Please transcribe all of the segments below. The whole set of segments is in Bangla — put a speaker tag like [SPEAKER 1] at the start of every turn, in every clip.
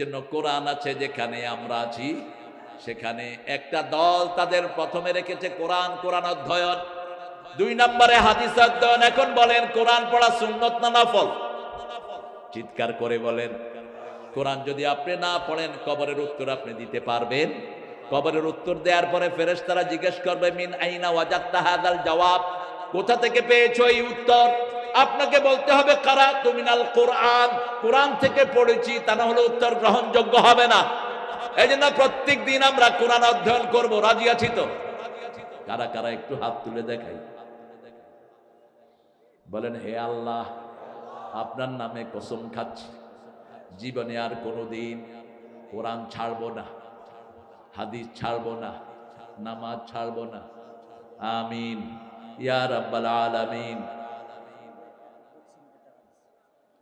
[SPEAKER 1] জন্য কোরআন আছে যেখানে আমরা আছি, সেখানে একটা দল তাদের প্রথমে রেখেছে কোরআন কোরআন অধ্যয়ন। দুই নম্বরে হাদিস অধ্যয়ন, এখন বলেন কোরআন পড়া সুন্নত না নফল? চিৎকার করে বলেন। কোরআন যদি আপনি না পড়েন, কবরের উত্তর আপনি দিতে পারবেন। কবরের উত্তর দেওয়ার পরে ফেরেশতারা জিজ্ঞেস করবে, মিন আইনা ওয়াজাত্তা হাদাল জবাব কোথা থেকে পেয়েছ এই উত্তর? আপনাকে বলতে হবে কারা তুমিনাল কোরআন। কোরআন থেকে পড়েছি, তা না হলে উত্তর গ্রহণযোগ্য হবে না। এই জন্য প্রত্যেক দিন আমরা কোরআন অধ্যয়ন করব। রাজি আছি তো? কারা কারা একটু হাত তুলে দেখাই। বলেন, হে আল্লাহ, আপনার নামে কসম খাচ্ছি। জীবনে আর কোনোদিন কোরআন ছাড়বো না, হাদিস ছাড়বো না, নামাজ ছাড়বো না। আমিন। ইয়া রাব্বাল আলামিন।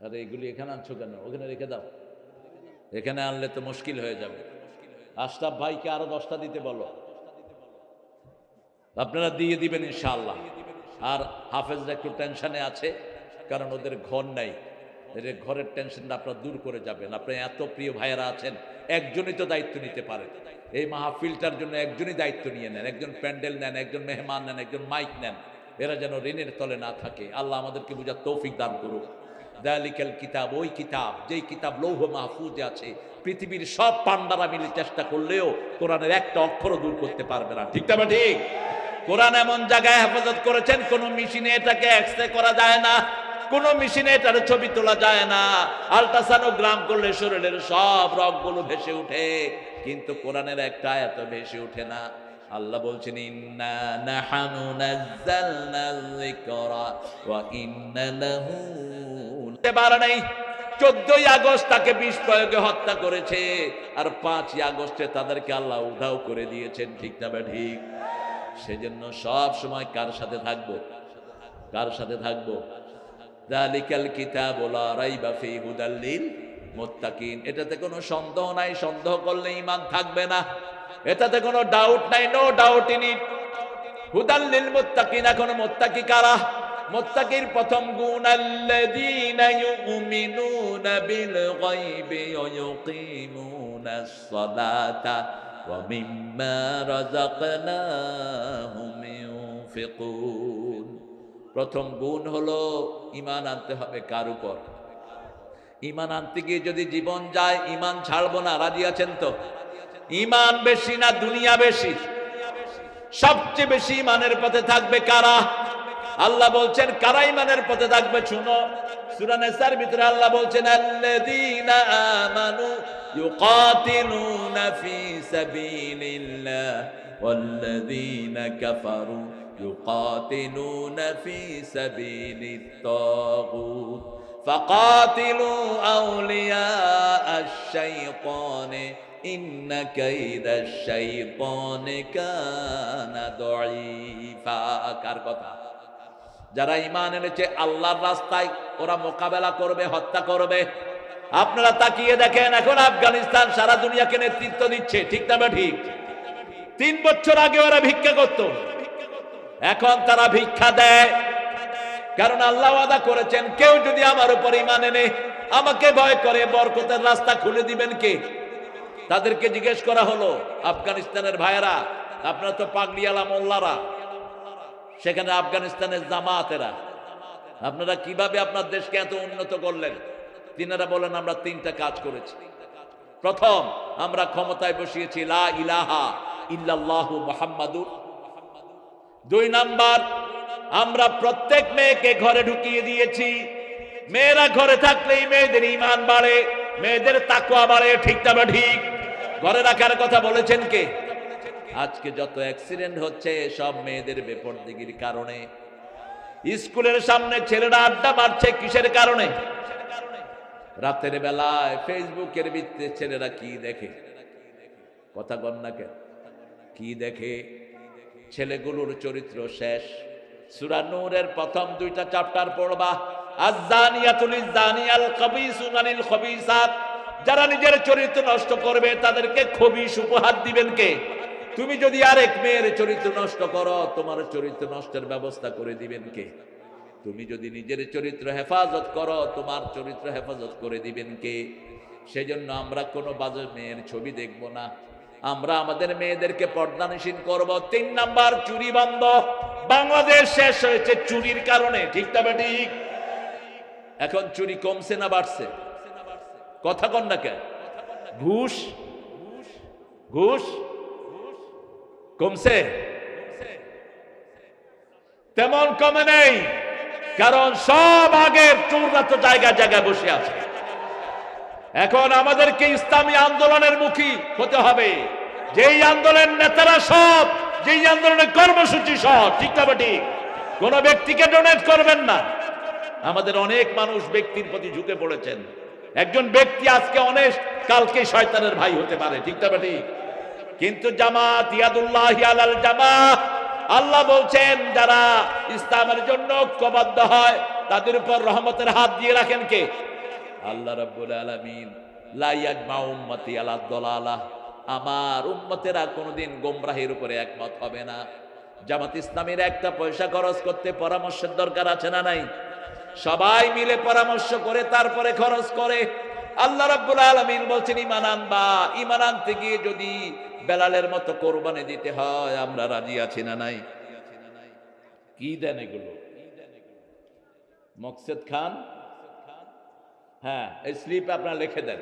[SPEAKER 1] আরে এগুলি এখানে আনছো কেন? ওখানে রেখে দাও। এখানে আনলে তো মুশকিল হয়ে যাবে। আশরাফ ভাইকে আরও দশটা দিতে বলো। আপনারা দিয়ে দিবেন ইনশাআল্লাহ। আর হাফেজরা একটু টেনশনে আছে, কারণ ওদের ঘর নাই। এদের ঘরের টেনশনটা আপনারা দূর করে যাবেন। আপনার এত প্রিয় ভাইয়েরা আছেন, একজনই তো দায়িত্ব নিতে পারেন এই মাহফিলটার জন্য একজনই দায়িত্ব নিয়ে নেন। একজন প্যান্ডেল নেন, একজন মেহমান নেন, একজন মাইক নেন। এরা যেন ঋণের তলে না থাকে। আল্লাহ আমাদেরকে বুঝার তৌফিক দান করুক। দালিকাল কিতাব, ওই কিতাব, যেই কিতাব লৌহ মাহফুজ আছে, পৃথিবীর সব পান্ডারা মিলে চেষ্টা করলেও কোরআনের একটা অক্ষরও দূর করতে পারবে না। ঠিক না ঠিক কোরআন এমন জায়গায় হেফাজত করেছেন, কোন মেশিনে এটাকে এক্সরে করা যায় না, কোন মেশিনে এটার ছবি তোলা যায় না। আলট্রাসানোগ্রাম করলে শরীরের সব রগগুলো ভেসে উঠে কিন্তু কোরআনের একটা এত ভেসে উঠে না। আল্লাহ বলছেন, ইন্না নাহানু নাযালনা যিকরা ওয়া ইন্না লাহু পারে নাই। চোদ্দই আগস্ট তাকে বিষ প্রয়োগে হত্যা করেছে। আর পাঁচই আগস্টে তাদেরকে আল্লাহ উধাও করে দিয়েছেন, ঠিক না ঠিক? সেজন্য সব সময় কার সাথে থাকব? কার সাথে থাকব? দালিকাল হুদাল্লিল মুত্তাকিন। এটাতে কোনো সন্দেহ নাই, সন্দেহ করলে ঈমান থাকবে না। এটাতে কোনো ডাউট নাই নো ডাউট ইন ইট হুদাল্লিল মুত্তাকিন, এখন মুত্তাকি কারা? মুত্তাকির প্রথম গুণ, আল্লাযীনা ইউমিনুনা বিল গায়বি ওয়া ইউকিমুনাস সালাতা ওয়া মিম্মা রাযাকনাহুম ইউনফিকুন প্রথম গুণ হলো ঈমান আনতে হবে কার উপর? ঈমান আনতে গিয়ে যদি জীবন যায়, ঈমান ছাড়বো না, রাজি আছেন তো? ঈমান বেশি না, দুনিয়া বেশি? সবচেয়ে বেশি ইমানের পথে থাকবে কারা? আল্লাহ বলছেন কারা ইমানের পথে থাকবে শুনো সূরা নিসার ভিতরে আল্লাহ বলছেন আল্লাযীনা আমানু ইউকাতিলুনা ফি সাবিলিল্লাহ ওয়াল্লাযীনা কাফারু ইউকাতিলুনা ফি সাবিলিত তাগুত فقاتلوا أولياء الشيطان إن كيد الشيطان كان ضعيفا কার কথা যারা ইমান এনেছে, আল্লাহর রাস্তায় ওরা মোকাবেলা করবে, হত্যা করবে। আপনারা তাকিয়ে দেখেন, এখন আফগানিস্তান সারা দুনিয়াকে নেতৃত্ব দিচ্ছে। ঠিক না ঠিক? তিন বছর আগে ওরা ভিক্ষা করত। এখন তারা ভিক্ষা দেয়। কারণ আল্লাহ ওয়াদা করেছেন, কেউ যদি আমার উপর ইমান এনে আমাকে ভয় করে, বরকতের রাস্তা খুলে দিবেন কে? তাদেরকে জিজ্ঞেস করা হলো, আফগানিস্তানের ভাইয়েরা, আপনারা তো পাগড়িয়ালা মোল্লারা। সেখানে আফগানিস্তানের জামাতেরা। আপনারা কীভাবে আপনার দেশকে এত উন্নত করলেন? তিনারা বলেন, আমরা তিনটা কাজ করেছি। প্রথম, আমরা ক্ষমতায় বসিয়েছি, লা ইলাহা ইল্লাল্লাহু মুহাম্মাদুর। দুই নাম্বার, আমরা প্রত্যেক মেয়েকে ঘরে ঢুকিয়ে দিয়েছি। মেয়েরা ঘরে থাকলেই মেয়েদের ইমান বাড়ে, মেয়েদের তাকুয়া বাড়ে, ঠিক তবে ঠিক। ঘরে রাখার কথা বলেছেন কে? আজকে যত অ্যাক্সিডেন্ট হচ্ছে, সব মেয়েদের বেপরদিগির কারণে। স্কুলের সামনে ছেলেরা আড্ডা মারছে কিসের কারণে? রাতের বেলায় ফেসবুকের ভিত্তিতে ছেলেরা কি দেখে? কথা কন্যা কেন? কি দেখে? ছেলেগুলোর চরিত্র শেষ। সুরানুরের প্রথম দুইটা চ্যাপ্টার পড়বা। যারা নিজের চরিত্র নষ্ট করবে, তাদেরকে খবিস উপহার দিবেন কে? তুমি যদি আরেক মেয়ের চরিত্র নষ্ট করো, তোমার চরিত্র নষ্টের ব্যবস্থা করে দিবেন কে? তুমি যদি নিজের চরিত্র হেফাজত করো, তোমার চরিত্র হেফাজত করে দিবেন কে? সেজন্য আমরা কোনো বাজে মেয়ের ছবি দেখব না। আমরা আমাদের মেয়েদেরকে পর্দানিসীন করব। তিন নাম্বার, চুরি বন্ধ। বাংলাদেশ শেষ হয়েছে চুরির কারণে, ঠিক তবে ঠিক এখন চুরি কমছে না বাড়ছে? কথা কন না কেন? ঘুষ? ঘুষ? কমছে? তেমন কমে নেই, কারণ সব আগের চোররা তো জায়গায় জায়গায় বসে আছে। এখন আমাদেরকে ইসলামী আন্দোলনের মুখী হতে হবে। যেই আন্দোলনের নেতারা সব, যেই আন্দোলনের কর্মসূচি সব, ঠিক না ঠিক? কোন ব্যক্তিকে ডোনেট করবেন না। আমাদের অনেক মানুষ ব্যক্তির প্রতি ঝুঁকে পড়েছেন। একজন ব্যক্তি আজকে অনেক কালকে শয়তানের ভাই হতে পারে, ঠিক না ঠিক? কিন্তু জামাত আলাল জামা আল্লাহ বলছেন, যারা ইসলামের জন্য ঐক্যবদ্ধ হয়, তাদের উপর রহমতের হাত দিয়ে রাখেন কে? আল্লাহ রাব্বুল আলামিন উম্মতি আলা দলালা, আমার উম্মতেরা কোনোদিন গোমরাহির উপরে একমত হবে না। জামাত ইসলামের একটা পয়সা খরচ করতে পরামর্শের দরকার আছে না নাই? সবাই মিলে পরামর্শ করে, তারপরে খরচ করে আল্লাহ রাব্বুল আলামিন বলছেন ইমান আনবা। ইমান আনতে গিয়ে যদি বেলালের মতো কোরবানি দিতে হয়, আমরা রাজি আছি না নাই? কি দেন এগুলো? মকসেদ খান? হ্যাঁ এই স্লিপ আপনারা লিখে দেন।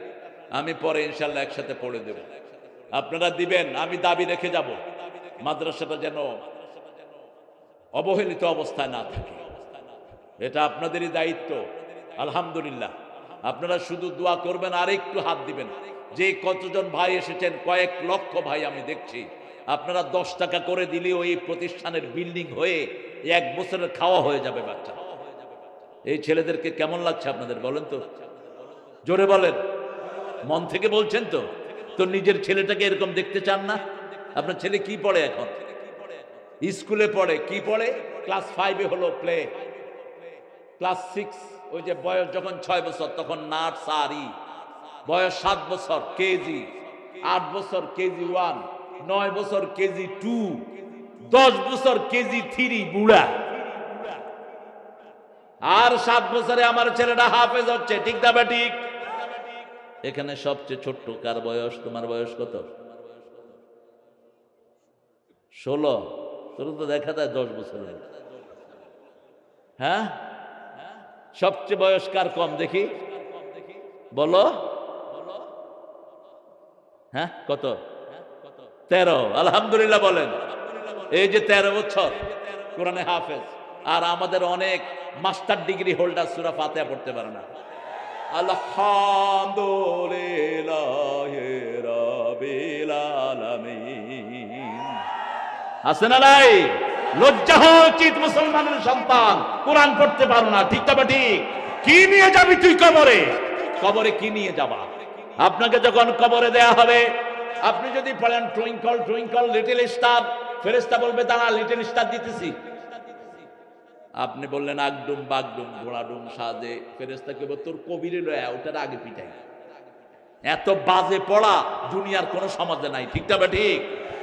[SPEAKER 1] আমি পরে ইনশাল্লাহ একসাথে পড়ে দেব। আপনারা দিবেন, আমি দাবি রেখে যাব। মাদ্রাসাটা যেন অবহেলিত অবস্থায় না থাকে। এটা আপনাদেরই দায়িত্ব। আলহামদুলিল্লাহ। আপনারা শুধু দোয়া করবেন আর একটু হাত দিবেন। যে কতজন ভাই এসেছেন, কয়েক লক্ষ ভাই আমি দেখছি। আপনারা দশ টাকা করে দিলেও এই প্রতিষ্ঠানের বিল্ডিং হয়ে এক বছরের খাওয়া হয়ে যাবে বাচ্চা এই ছেলেদেরকে কেমন লাগছে আপনাদের বলেন তো? জোরে বলেন। মন থেকে বলছেন তো? তো নিজের ছেলেটাকে এরকম দেখতে চান না? আপনার ছেলে কি পড়ে এখন? স্কুলে পড়ে, কি পড়ে? ক্লাস ফাইভে হলো প্লে ক্লাস সিক্স, ওই যে বয়স যখন ছয় বছর, তখন নার্সারি বয়স সাত বছর, কেজি। আট বছর, কেজি ওয়ান। নয় বছর, কেজি টু। দশ বছর, কেজি থ্রি, বুড়া। আর সাত বছরে আমার ছেলেটা হাফেজ হচ্ছে, ঠিক না বা ঠিক? এখানে সবচেয়ে ছোট্ট, কার বয়স? তোমার বয়স কত? ষোলো। তোর তো দেখা যায় দশ বছরের। হ্যাঁ? সবচেয়ে বয়স কার কম দেখি? বলো। হ্যাঁ কত? তেরো, আলহামদুলিল্লাহ বলেন। এই যে তেরো বছর, কোরআনে হাফেজ। আর আমাদের অনেক মাস্টার ডিগ্রি হোল্ডার সুরা ফাতেহা পড়তে পারে না। আলহামদুলিল্লাহ আছে না নাই? লজ্জা হওয়া উচিত মুসলমানের সন্তান? কোরআন পড়তে পারো না, ঠিক তবে ঠিক। কি নিয়ে যাবি তুই কবরে? কবরে কি নিয়ে যাবা? আপনাকে যখন কবরে দেয়া হবে, আপনি যদি পড়েন টুইঙ্কল টুইঙ্কল লিটল স্টার ফেরেস্তা বলবে, দাঁড়া লিটল স্টার দিতেছি। আপনি বললেন, আগডুম, বাগডুম, ঘোড়াডুম সাজে। ফেরেস্তা কেবল তোর কবিরে লয়া, ওটার আগে পিটাই। এত বাজে পড়া দুনিয়ার কোন সমাজে নাই, ঠিক তবে ঠিক।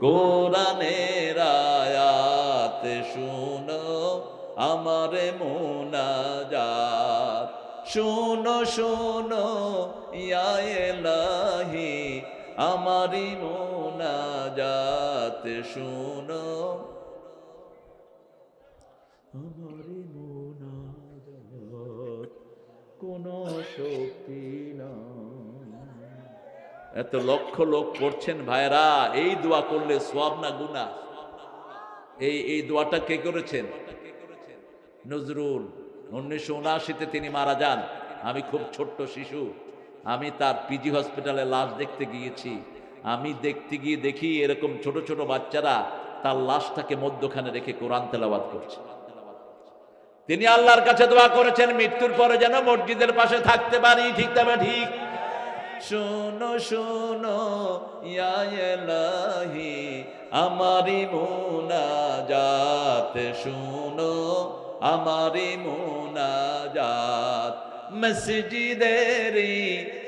[SPEAKER 1] কোরআনের আয়াত শুনো, আমার মোনাজাত। শুনো শুনো, ইয়া এলাহি আমারি মোনাজাত শুনো। আমারি মোনাজাত, কোন শক্তি এত লক্ষ লোক পড়ছেন ভাইরা, এই দোয়া করলে সব না গুনা এই এই দোয়াটা কে করেছেন? নজরুল। উনিশশো উনআশিতে তিনি মারা যান। আমি খুব ছোট্ট শিশু। আমি তার পিজি হসপিটালে লাশ দেখতে গিয়েছি। আমি দেখতে গিয়ে দেখি এরকম ছোট ছোট বাচ্চারা তার লাশটাকে মধ্যখানে রেখে কোরআন তেলাবাদ করছে। তিনি আল্লাহর কাছে দোয়া করেছেন, মৃত্যুর পরে যেন মসজিদের পাশে থাকতে পারি, ঠিক তবে ঠিক। শোনো শোনো, ইয়া এলাহি আমারি মুনাজাত, শোনো, আমারি মুনাজাত মসজিদেরি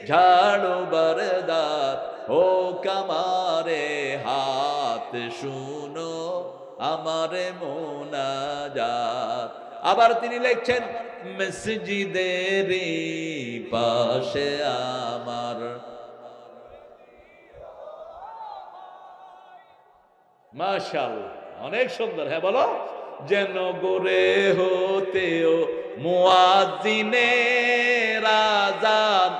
[SPEAKER 1] ঝাড়ু বরদার ও কামারে হাত, শুনো, আমার মোনাজাত। আবার তিনি লিখছেন মসজিদের পাশে আমার। মাশাল অনেক সুন্দর হ্যাঁ বলো। যেন গোরে হতেও মুয়াজিনে রাজান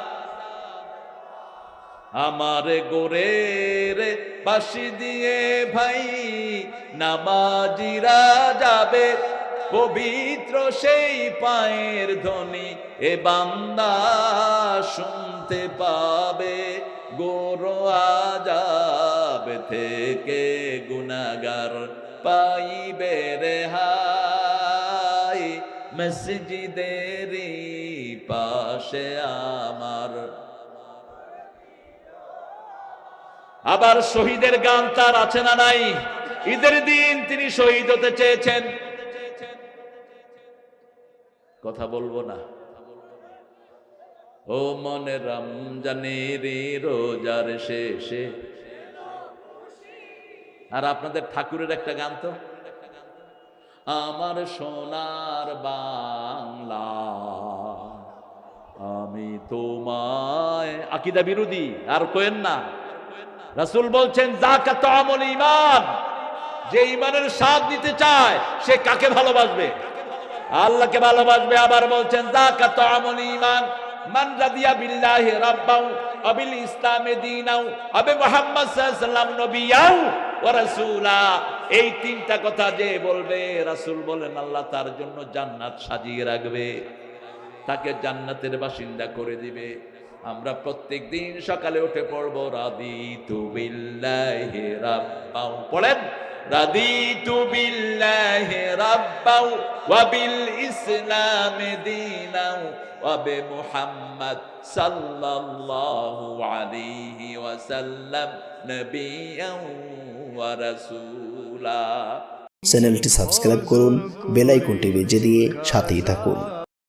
[SPEAKER 1] আমার গোরের বাসি দিয়ে ভাই, নামাজিরা যাবে পবিত্র সেই পায়ের ধ্বনি এ বান্দা শুনতে পাবে, গোরো আজাব থেকে গুনাগার পাইবে রেহাই। মসজিদেরই পাশে আমার। আবার শহীদের গান তার আছে না নাই? ঈদের দিন তিনি শহীদ হতে চেয়েছেন। কথা বলব না। ও মনে রমজানের রোজার শেষে। আর আপনাদের ঠাকুরের একটা গান তো? আমার সোনার বাংলা, আমি তোমায় আকিদা বিরোধী, আর কোয়েন না। রাসুল বলছেন জাকাত আমল ইমান। যে ইমানের স্বাদ নিতে চায়, সে কাকে ভালোবাসবে? আল্লাহকে ভালোবাসবে, আবার বলছেন জাকাত আমল ইমান মান রাদিয়া বিল্লাহি রাব্বাউ আবিল ইসলামে দীনাও আবে মুহাম্মদ সাল্লাল্লাহু আলাইহি ওয়াসাল্লাম নবিয়াও ওয়া রাসূলা। এই তিনটা কথা যে বলবে, রাসূল বলেন, আল্লাহ তার জন্য জান্নাত সাজিয়ে রাখবে। তাকে জান্নাতের বাসিন্দা করে দিবে। আমরা প্রত্যেক দিন সকালে উঠে পড়ব রাদি তু বিল্লাহি রাব্বাউ। পড়েন বিল ইসলাম দীনাও ওয়া বে মুহাম্মদ সাল্লাল্লাহু আলাইহি ওয়াসাল্লাম নবিয়াও ওয়া রাসূলা।
[SPEAKER 2] চ্যানেলটি সাবস্ক্রাইব করুন, বেল আইকনটি বেজে দিয়ে সাথেই থাকুন।